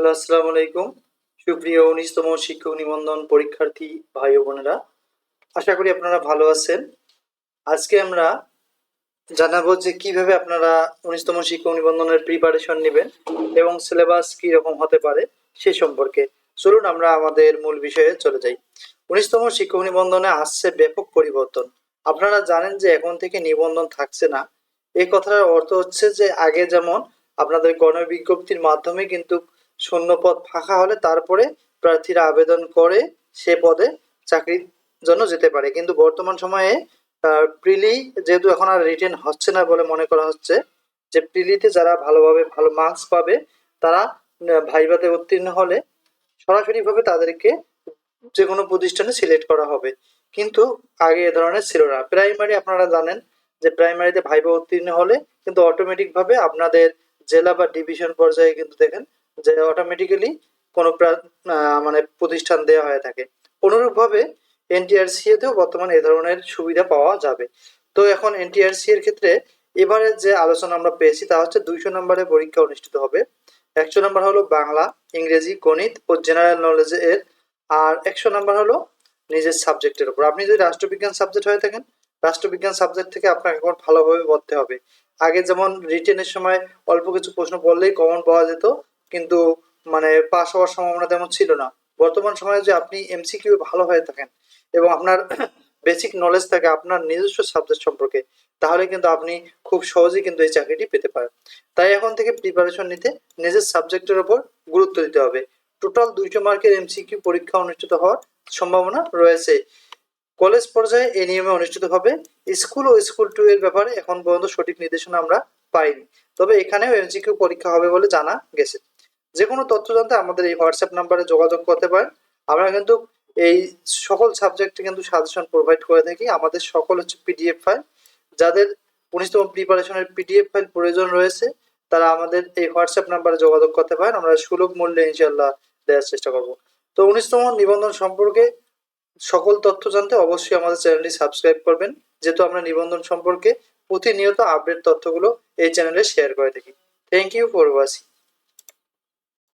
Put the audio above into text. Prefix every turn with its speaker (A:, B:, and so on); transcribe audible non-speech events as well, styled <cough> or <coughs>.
A: Hello, আসসালামু আলাইকুম। সুপ্রিয় উনিশতম শিক্ষক নিবন্ধন পরীক্ষার্থী ভাই ও বোনেরা, আশা করি আপনারা ভালো আছেন। আজকে আমরা জানাব যে কীভাবে আপনারা উনিশতম শিক্ষক নিবন্ধনের প্রিপারেশন নেবেন এবং সিলেবাস কি রকম হতে পারে সে সম্পর্কে। চলুন আমরা আমাদের মূল বিষয়ে চলে যাই। উনিশতম শিক্ষক নিবন্ধনে আসছে ব্যাপক পরিবর্তন। আপনারা জানেন যে এখন থেকে নিবন্ধন থাকছে না। এই কথার অর্থ হচ্ছে যে আগে যেমন আপনাদের গণবিজ্ঞপ্তির মাধ্যমে কিন্তু শূন্য পদ ফাঁকা হলে তারপরে প্রার্থীরা আবেদন করে সে পদে চাকরির জন্য যেতে পারে। কিন্তু বর্তমান সময়ে প্রিলি যেহেতু এখন আর রিটেন হচ্ছে না বলে মনে করা হচ্ছে, যে প্রিলিতে যারা ভালোভাবে ভালো মার্কস পাবে, তারা ভাইভাতে উত্তীর্ণ হলে সরাসরিভাবে তাদেরকে যে কোনো প্রতিষ্ঠানে সিলেক্ট করা হবে। কিন্তু আগে এ ধরনের ছিল না। প্রাইমারি আপনারা জানেন যে প্রাইমারিতে ভাইবা উত্তীর্ণ হলে কিন্তু অটোমেটিক ভাবে আপনাদের জেলা বা ডিভিশন পর্যায়ে কিন্তু দেখেন যে অটোমেটিক্যালি কোনো মানে প্রতিষ্ঠান দেওয়া হয়ে থাকে। অনুরূপভাবে এনটিআরসি এতেও বর্তমানে এ ধরনের সুবিধা পাওয়া যাবে। তো এখন এনটিআরসি এর ক্ষেত্রে এবারে যে আলোচনা আমরা পেয়েছি তা হচ্ছে দুইশো নম্বরের পরীক্ষা অনুষ্ঠিত হবে। একশো নম্বর হলো বাংলা, ইংরেজি, গণিত ও জেনারেল নলেজ এর, আর একশো নম্বর হলো নিজের সাবজেক্টের উপর। আপনি যদি রাষ্ট্রবিজ্ঞান সাবজেক্ট হয়ে থাকেন, রাষ্ট্রবিজ্ঞান সাবজেক্ট থেকে আপনাকে এখন ভালোভাবে পড়তে হবে। আগে যেমন রিটেনের সময় অল্প কিছু প্রশ্ন পড়লেই কমন পাওয়া যেত কিন্তু মানে পাস হওয়ার সম্ভাবনা তেমন ছিল না। বর্তমান সময়ে যে আপনি এমসিকিউ ভালো হয়ে থাকেন এবং আপনার <coughs> বেসিক নলেজ থাকে আপনার নিজস্ব সাবজেক্ট সম্পর্কে, তাহলে কিন্তু আপনি খুব সহজেই কিন্তু এই চাকরিটি পেতে পারেন। তাই এখন থেকে প্রিপারেশন নিতে নিজের সাবজেক্টের উপর গুরুত্ব দিতে হবে। টোটাল দুইশো মার্কের এমসিকিউ পরীক্ষা অনুষ্ঠিত হওয়ার সম্ভাবনা রয়েছে। কলেজ পর্যায়ে এই নিয়মে অনুষ্ঠিত হবে। স্কুল ও স্কুল টু এর ব্যাপারে এখন পর্যন্ত সঠিক নির্দেশনা আমরা পাইনি। তবে এখানেও এমসিকিউ পরীক্ষা হবে বলে জানা গেছে। যে কোনো তথ্য জানতে আমাদের এই হোয়াটসঅ্যাপ নাম্বারে যোগাযোগ করতে পারেন। আমরা কিন্তু এই সকল সাবজেক্টে কিন্তু সাজেশন প্রোভাইড করে থাকি। আমাদের সকল হচ্ছে পিডিএফ ফাইল যাদের উনিশতম প্রিপারেশনের পিডিএফ ফাইল প্রয়োজন রয়েছে, তারা আমাদের এই হোয়াটসঅ্যাপ নাম্বারে যোগাযোগ করতে পারেন। আমরা সুলভ মূল্যে ইনশাল্লাহ দেওয়ার চেষ্টা করব। তো উনিশতম নিবন্ধন সম্পর্কে সকল তথ্য জানতে অবশ্যই আমাদের চ্যানেলটি সাবস্ক্রাইব করবেন। যেহেতু আমরা নিবন্ধন সম্পর্কে প্রতিনিয়ত আপডেট তথ্যগুলো এই চ্যানেলে শেয়ার করে থাকি। Thank you for watching